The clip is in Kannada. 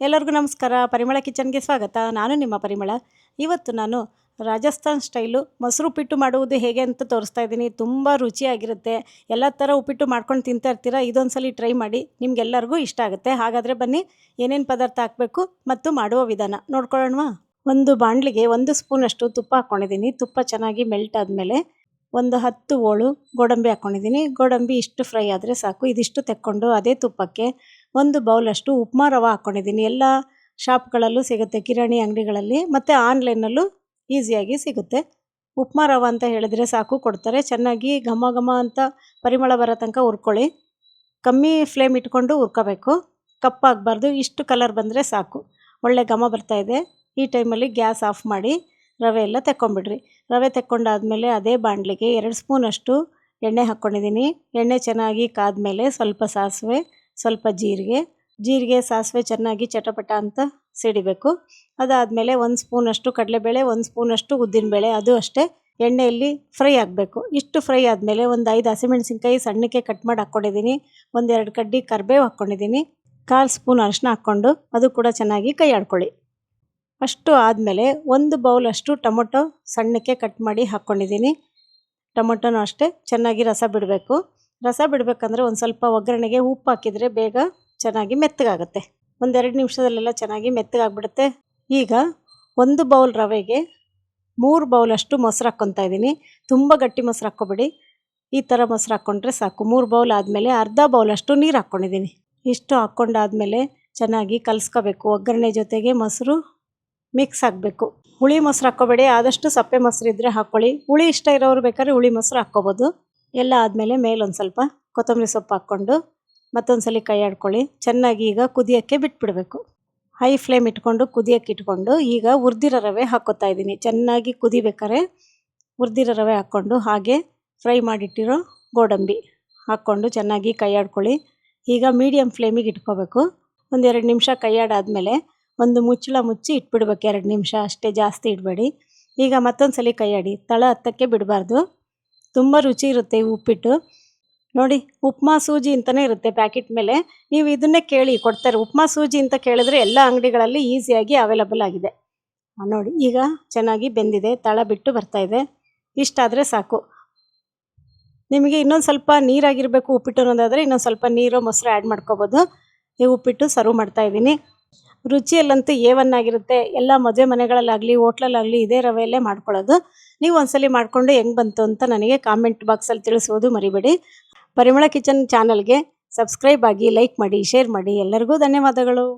ಎಲ್ಲರಿಗೂ ನಮಸ್ಕಾರ. ಪರಿಮಳ ಕಿಚನ್ಗೆ ಸ್ವಾಗತ. ನಾನು ನಿಮ್ಮ ಪರಿಮಳ. ಇವತ್ತು ನಾನು ರಾಜಸ್ಥಾನ್ ಸ್ಟೈಲು ಮೊಸರು ಉಪ್ಪಿಟ್ಟು ಮಾಡುವುದು ಹೇಗೆ ಅಂತ ತೋರಿಸ್ತಾ ಇದ್ದೀನಿ. ತುಂಬ ರುಚಿಯಾಗಿರುತ್ತೆ. ಎಲ್ಲ ಥರ ಉಪ್ಪಿಟ್ಟು ಮಾಡ್ಕೊಂಡು ತಿಂತಾ ಇರ್ತೀರ? ಇದೊಂದು ಸಲ ಟ್ರೈ ಮಾಡಿ. ನಿಮಗೆಲ್ಲರಿಗೂ ಇಷ್ಟ ಆಗುತ್ತೆ. ಹಾಗಾದರೆ ಬನ್ನಿ, ಏನೇನು ಪದಾರ್ಥ ಹಾಕಬೇಕು ಮತ್ತು ಮಾಡುವ ವಿಧಾನ. ನೋಡ್ಕೊಳ್ಳೋಣವಾ? ಒಂದು ಬಾಣಲಿಗೆ ಒಂದು ಸ್ಪೂನಷ್ಟು ತುಪ್ಪ ಹಾಕ್ಕೊಂಡಿದ್ದೀನಿ ತುಪ್ಪ ಚೆನ್ನಾಗಿ ಮೆಲ್ಟ್ ಆದಮೇಲೆ ಒಂದು ಹತ್ತು ಓಳು ಗೋಡಂಬಿ ಹಾಕ್ಕೊಂಡಿದ್ದೀನಿ ಗೋಡಂಬಿ ಇಷ್ಟು ಫ್ರೈ ಆದರೆ ಸಾಕು. ಇದಿಷ್ಟು ತೆಕ್ಕೊಂಡು ಅದೇ ತುಪ್ಪಕ್ಕೆ ಒಂದು ಬೌಲಷ್ಟು ಉಪ್ಮಾ ರವೆ ಹಾಕ್ಕೊಂಡಿದ್ದೀನಿ ಎಲ್ಲ ಶಾಪ್ಗಳಲ್ಲೂ ಸಿಗುತ್ತೆ, ಕಿರಾಣಿ ಅಂಗಡಿಗಳಲ್ಲಿ, ಮತ್ತು ಆನ್ಲೈನಲ್ಲೂ ಈಸಿಯಾಗಿ ಸಿಗುತ್ತೆ. ಉಪ್ಮಾ ರವೆ ಅಂತ ಹೇಳಿದರೆ ಸಾಕು, ಕೊಡ್ತಾರೆ. ಚೆನ್ನಾಗಿ ಘಮ ಘಮ ಅಂತ ಪರಿಮಳ ಬರೋ ತನಕ ಹುರ್ಕೊಳ್ಳಿ. ಕಮ್ಮಿ ಫ್ಲೇಮ್ ಇಟ್ಕೊಂಡು ಹುರ್ಕೋಬೇಕು. ಕಪ್ಪಾಗಬಾರ್ದು ಇಷ್ಟು ಕಲರ್ ಬಂದರೆ ಸಾಕು. ಒಳ್ಳೆ ಘಮ ಬರ್ತಾಯಿದೆ ಈ ಟೈಮಲ್ಲಿ ಗ್ಯಾಸ್ ಆಫ್ ಮಾಡಿ ರವೆ ಎಲ್ಲ ತೆಕ್ಕೊಂಬಿಡ್ರಿ. ರವೆ ತೆಕ್ಕೊಂಡಾದಮೇಲೆ ಅದೇ ಬಾಣಲಿಗೆ ಎರಡು ಸ್ಪೂನಷ್ಟು ಎಣ್ಣೆ ಹಾಕ್ಕೊಂಡಿದ್ದೀನಿ ಎಣ್ಣೆ ಚೆನ್ನಾಗಿ ಕಾದ ಮೇಲೆ ಸ್ವಲ್ಪ ಸಾಸಿವೆ ಸ್ವಲ್ಪ ಜೀರಿಗೆ ಜೀರಿಗೆ, ಸಾಸಿವೆ ಚೆನ್ನಾಗಿ ಚಟಪಟ ಅಂತ ಸಿಡಿಬೇಕು. ಅದಾದಮೇಲೆ ಒಂದು ಸ್ಪೂನಷ್ಟು ಕಡಲೆಬೇಳೆ, ಒಂದು ಸ್ಪೂನಷ್ಟು ಉದ್ದಿನಬೇಳೆ, ಅದು ಅಷ್ಟೇ. ಎಣ್ಣೆಯಲ್ಲಿ ಫ್ರೈ ಆಗಬೇಕು. ಇಷ್ಟು ಫ್ರೈ ಆದಮೇಲೆ ಒಂದು ಐದು ಹಸಿಮೆಣಸಿನ್ಕಾಯಿ ಸಣ್ಣಕ್ಕೆ ಕಟ್ ಮಾಡಿ ಹಾಕ್ಕೊಂಡಿದ್ದೀನಿ ಒಂದೆರಡು ಕಡ್ಡಿ ಕರಿಬೇವು ಹಾಕ್ಕೊಂಡಿದ್ದೀನಿ ಕಾಲು ಸ್ಪೂನ್ ಅರಿಶಿನ ಹಾಕ್ಕೊಂಡು ಅದು ಕೂಡ ಚೆನ್ನಾಗಿ ಕೈ ಆಡ್ಕೊಳ್ಳಿ. ಅಷ್ಟು ಆದಮೇಲೆ ಒಂದು ಬೌಲಷ್ಟು ಟೊಮೊಟೊ ಸಣ್ಣಕ್ಕೆ ಕಟ್ ಮಾಡಿ ಹಾಕ್ಕೊಂಡಿದ್ದೀನಿ ಟೊಮೊಟೊನೂ ಅಷ್ಟೇ ಚೆನ್ನಾಗಿ ರಸ ಬಿಡಬೇಕು. ರಸ ಬಿಡಬೇಕಂದ್ರೆ ಒಂದು ಸ್ವಲ್ಪ ಒಗ್ಗರಣೆಗೆ ಉಪ್ಪು ಹಾಕಿದರೆ ಬೇಗ ಚೆನ್ನಾಗಿ ಮೆತ್ತಗಾಗುತ್ತೆ. ಒಂದೆರಡು ನಿಮಿಷದಲ್ಲೆಲ್ಲ ಚೆನ್ನಾಗಿ ಮೆತ್ತಗಾಗ್ಬಿಡುತ್ತೆ. ಈಗ ಒಂದು ಬೌಲ್ ರವೆಗೆ ಮೂರು ಬೌಲಷ್ಟು ಮೊಸರು ಹಾಕ್ಕೊತಾ ಇದ್ದೀನಿ. ತುಂಬ ಗಟ್ಟಿ ಮೊಸರು ಹಾಕ್ಕೊಬೇಡಿ. ಈ ಥರ ಮೊಸರು ಹಾಕ್ಕೊಂಡ್ರೆ ಸಾಕು. ಮೂರು ಬೌಲ್ ಆದಮೇಲೆ ಅರ್ಧ ಬೌಲಷ್ಟು ನೀರು ಹಾಕ್ಕೊಂಡಿದ್ದೀನಿ. ಇಷ್ಟು ಹಾಕ್ಕೊಂಡಾದಮೇಲೆ ಚೆನ್ನಾಗಿ ಕಲಿಸ್ಕೋಬೇಕು. ಒಗ್ಗರಣೆ ಜೊತೆಗೆ ಮೊಸರು ಮಿಕ್ಸ್ ಆಗಬೇಕು. ಹುಳಿ ಮೊಸರು ಹಾಕ್ಕೋಬೇಡಿ. ಆದಷ್ಟು ಸಪ್ಪೆ ಮೊಸರು ಇದ್ದರೆ ಹಾಕ್ಕೊಳ್ಳಿ. ಹುಳಿ ಇಷ್ಟ ಇರೋರು ಬೇಕಾದ್ರೆ ಹುಳಿ ಮೊಸರು ಹಾಕ್ಕೋಬೋದು. ಎಲ್ಲ ಆದಮೇಲೆ ಮೇಲೊಂದು ಸ್ವಲ್ಪ ಕೊತ್ತಂಬರಿ ಸೊಪ್ಪು ಹಾಕ್ಕೊಂಡು ಮತ್ತೊಂದು ಸಲ ಕೈ ಆಡ್ಕೊಳ್ಳಿ. ಚೆನ್ನಾಗಿ ಈಗ ಕುದಿಯೋಕ್ಕೆ ಬಿಟ್ಬಿಡಬೇಕು. ಹೈ ಫ್ಲೇಮ್ ಇಟ್ಕೊಂಡು ಕುದಿಯೋಕ್ಕೆ ಇಟ್ಕೊಂಡು ಈಗ ಹುರಿದಿರೋ ರವೆ ಹಾಕೋತಾ ಇದ್ದೀನಿ. ಚೆನ್ನಾಗಿ ಕುದಿಬೇಕಾರೆ ಹುರಿದಿರೋ ರವೆ ಹಾಕ್ಕೊಂಡು ಹಾಗೆ ಫ್ರೈ ಮಾಡಿಟ್ಟಿರೋ ಗೋಡಂಬಿ ಹಾಕ್ಕೊಂಡು ಚೆನ್ನಾಗಿ ಕೈ ಆಡ್ಕೊಳ್ಳಿ. ಈಗ ಮೀಡಿಯಮ್ ಫ್ಲೇಮಿಗೆ ಇಟ್ಕೋಬೇಕು. ಒಂದೆರಡು ನಿಮಿಷ ಕೈ ಆಡಾದಮೇಲೆ ಒಂದು ಮುಚ್ಚಳ ಮುಚ್ಚಿ ಇಟ್ಬಿಡ್ಬೇಕು. ಎರಡು ನಿಮಿಷ ಅಷ್ಟೇ ಜಾಸ್ತಿ ಇಡಬೇಡಿ. ಈಗ ಮತ್ತೊಂದು ಸಲ ಕೈ ಆಡಿ. ತಳ ಹತ್ತಕ್ಕೆ ಬಿಡಬಾರ್ದು. ತುಂಬ ರುಚಿ ಇರುತ್ತೆ ಉಪ್ಪಿಟ್ಟು. ನೋಡಿ, ಉಪ್ಮಾ ಸೂಜಿ ಅಂತಲೇ ಇರುತ್ತೆ ಪ್ಯಾಕೆಟ್ ಮೇಲೆ. ನೀವು ಇದನ್ನೇ ಕೇಳಿ, ಕೊಡ್ತಾರೆ. ಉಪ್ಮಾ ಸೂಜಿ ಅಂತ ಕೇಳಿದ್ರೆ ಎಲ್ಲ ಅಂಗಡಿಗಳಲ್ಲಿ ಈಸಿಯಾಗಿ ಅವೈಲಬಲ್ ಆಗಿದೆ. ನೋಡಿ, ಈಗ ಚೆನ್ನಾಗಿ ಬೆಂದಿದೆ, ತಳ ಬಿಟ್ಟು ಬರ್ತಾ ಇದೆ. ಇಷ್ಟಾದರೆ ಸಾಕು. ನಿಮಗೆ ಇನ್ನೊಂದು ಸ್ವಲ್ಪ ನೀರಾಗಿರಬೇಕು ಉಪ್ಪಿಟ್ಟು ಅನ್ನೋದಾದರೆ ಇನ್ನೊಂದು ಸ್ವಲ್ಪ ನೀರು, ಮೊಸರು ಆ್ಯಡ್ ಮಾಡ್ಕೋಬೋದು. ಈ ಉಪ್ಪಿಟ್ಟು ಸರ್ವ್ ಮಾಡ್ತಾ ಇದ್ದೀನಿ. ರುಚಿಯಲ್ಲಂತೂ ಏವನ್ನಾಗಿರುತ್ತೆ. ಒನ್ ಆಗಿರುತ್ತೆ ಎಲ್ಲ ಮದುವೆ ಮನೆಗಳಲ್ಲಾಗಲಿ, ಹೋಟ್ಲಲ್ಲಾಗಲಿ ಇದೇ ರವೆಯಲ್ಲೇ ಮಾಡ್ಕೊಳ್ಳೋದು. ನೀವು ಒಂದ್ಸಲಿ ಮಾಡಿಕೊಂಡು ಹೆಂಗೆ ಬಂತು ಅಂತ ನನಗೆ ಕಾಮೆಂಟ್ ಬಾಕ್ಸಲ್ಲಿ ತಿಳಿಸೋದು ಮರಿಬೇಡಿ. ಪರಿಮಳ ಕಿಚನ್ ಚಾನಲ್ಗೆ ಸಬ್ಸ್ಕ್ರೈಬ್ ಆಗಿ ಲೈಕ್ ಮಾಡಿ, ಶೇರ್ ಮಾಡಿ. ಎಲ್ಲರಿಗೂ ಧನ್ಯವಾದಗಳು.